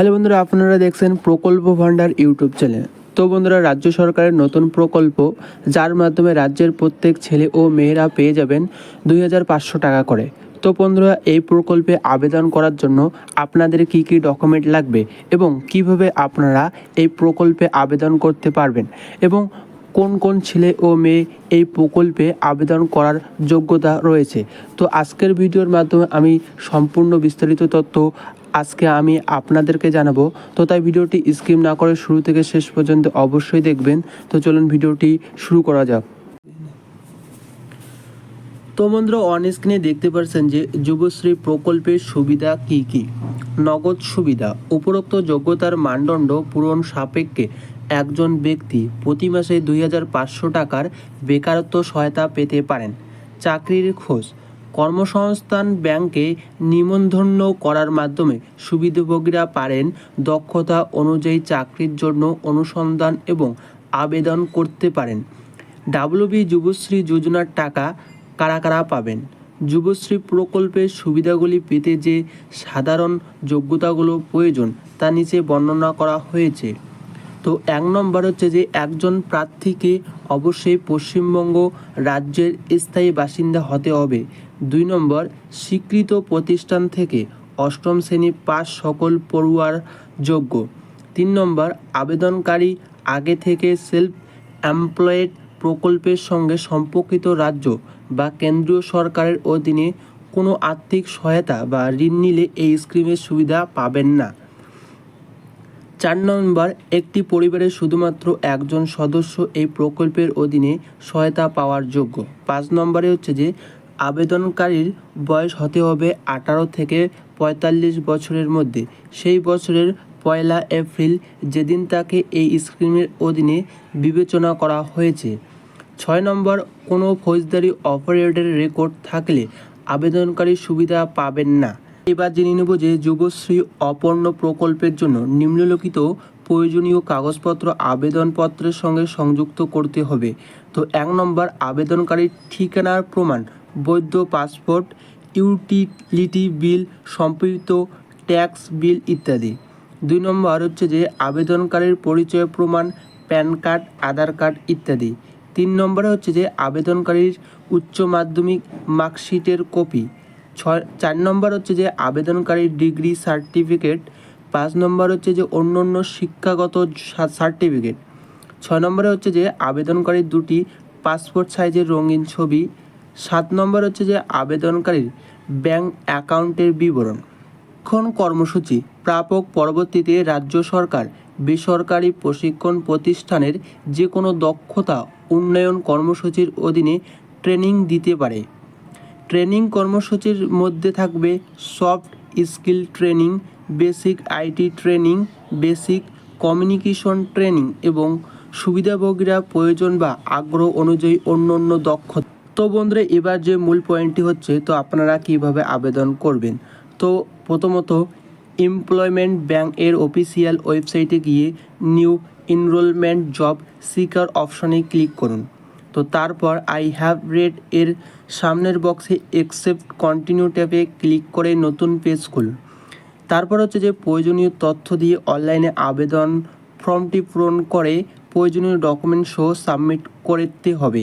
Hello বন্ধুরা, আপনারা দেখছেন প্রকল্প ভান্ডার ইউটিউব চ্যানেল। তো বন্ধুরা, রাজ্য সরকারের নতুন প্রকল্প, যার মাধ্যমে রাজ্যের প্রত্যেক ছেলে ও মেয়েরা পেয়ে যাবেন দুই হাজার পাঁচশো টাকা করে। তো বন্ধুরা, এই প্রকল্পে আবেদন করার জন্য আপনাদের কি কি ডকুমেন্ট লাগবে এবং কীভাবে আপনারা এই প্রকল্পে আবেদন করতে পারবেন এবং কোন কোন ছেলে ও মেয়ে এই প্রকল্পে আবেদন করার যোগ্যতা রয়েছে? তো আজকের ভিডিওর মাধ্যমে আমি সম্পূর্ণ বিস্তারিত তথ্য আজকে আমি আপনাদেরকে জানাব। তো তাই ভিডিওটি স্কিপ না করে শুরু থেকে শেষ পর্যন্ত অবশ্যই দেখবেন। তো চলুন ভিডিওটি শুরু করা যাক। তো বন্ধুরা অন স্ক্রিনে দেখতে পাচ্ছেন যে যুবশ্রী প্রকল্পের সুবিধা কি কি? নগদ সুবিধা, উপরোক্ত যোগ্যতার মানদণ্ড পূরণ সাপেক্ষে একজন ব্যক্তি প্রতি মাসে দুই হাজার পাঁচশো টাকার বেকারত্ব সহায়তা পেতে পারেন। চাকরির খোঁজ। কর্মসংস্থান ব্যাংকে নিবন্ধন করার মাধ্যমে সুবিধাভোগীরা পারেন দক্ষতা অনুযায়ী চাকরির জন্য অনুসন্ধান এবং আবেদন করতে পারেন। ডাব্লিউবি যুবশ্রী যোজনার টাকা কারা কারা পাবেন? যুবশ্রী প্রকল্পের সুবিধাগুলি পেতে যে সাধারণ যোগ্যতাগুলো প্রয়োজন তা নিচে বর্ণনা করা হয়েছে। তো এক নম্বর হচ্ছে যে একজন প্রার্থীকে অবশ্যই পশ্চিমবঙ্গ রাজ্যের স্থায়ী বাসিন্দা হতে হবে। দুই নম্বর, স্বীকৃত প্রতিষ্ঠান থেকে অষ্টম শ্রেণি পাস সকল পড়ুয়ার যোগ্য। তিন নম্বর, আবেদনকারী আগে থেকে সেলফ এমপ্লয়েড প্রকল্পের সঙ্গে সম্পর্কিত রাজ্য বা কেন্দ্রীয় সরকারের অধীনে কোনো আর্থিক সহায়তা বা ঋণ নিলে এই স্কিমের সুবিধা পাবেন না। চার নম্বর, একটি পরিবারের শুধুমাত্র একজন সদস্য এই প্রকল্পের অধীনে সহায়তা পাওয়ার যোগ্য। পাঁচ নম্বরে হচ্ছে যে, আবেদনকারীর বয়স হতে হবে আঠারো থেকে পঁয়তাল্লিশ বছরের মধ্যে। সেই বছরের পয়লা এপ্রিল যেদিন তাকে এই স্কিমের অধীনে বিবেচনা করা হয়েছে। ছয় নম্বর, কোনো ফৌজদারি অপারেটরের রেকর্ড থাকলে আবেদনকারী সুবিধা পাবেন না। এবার জেনে নেব যে যুবশ্রী অপর্ণ প্রকল্পের জন্য নিম্নলিখিত প্রয়োজনীয় কাগজপত্র আবেদনপত্রের সঙ্গে সংযুক্ত করতে হবে। তো এক নম্বর, আবেদনকারীর ঠিকানার প্রমাণ, বৈধ পাসপোর্ট, ইউটিলিটি বিল সম্পর্কিত ট্যাক্স বিল ইত্যাদি। দুই নম্বর হচ্ছে যে আবেদনকারীর পরিচয় প্রমাণ, প্যান কার্ড, আধার কার্ড ইত্যাদি। তিন নম্বরে হচ্ছে যে আবেদনকারীর উচ্চ মাধ্যমিক মার্কশিটের কপি। ছয়, চার নম্বর হচ্ছে যে আবেদনকারীর ডিগ্রি সার্টিফিকেট, পাঁচ নম্বর হচ্ছে যে অন্য অন্য শিক্ষাগত সার্টিফিকেট। ছয় নম্বরে হচ্ছে যে আবেদনকারীর দুটি পাসপোর্ট সাইজের রঙিন ছবি। সাত নম্বর হচ্ছে যে আবেদনকারীর ব্যাংক অ্যাকাউন্টের বিবরণ। প্রশিক্ষণ কর্মসূচি, প্রাপক পরবর্তীতে রাজ্য সরকার, বেসরকারি প্রশিক্ষণ প্রতিষ্ঠানের যে কোনো দক্ষতা উন্নয়ন কর্মসূচির অধীনে ট্রেনিং দিতে পারে। ট্রেনিং কর্মসূচির মধ্যে থাকবে soft skill training, basic IT training, basic communication training এবং সুবিধাভোগীরা প্রয়োজন বা আগ্রহ অনুযায়ী অন্য অন্য দক্ষতা তো বন্ধুরা, এবার যে মূল পয়েন্টটি হচ্ছে, তো আপনারা কীভাবে আবেদন করবেন? তো প্রথমত এমপ্লয়মেন্ট ব্যাংক এর অফিসিয়াল ওয়েবসাইটে গিয়ে নিউ এনরোলমেন্ট জব সিকার অপশনে ক্লিক করুন। তো তারপর আই হ্যাভ রেড এর সামনের বক্সে একসেপ্ট কন্টিনিউ ট্যাবে ক্লিক করে নতুন পেজ খুল তারপর হচ্ছে যে প্রয়োজনীয় তথ্য দিয়ে অনলাইনে আবেদন ফর্মটি পূরণ করে প্রয়োজনীয় ডকুমেন্ট সহ সাবমিট করতে হবে।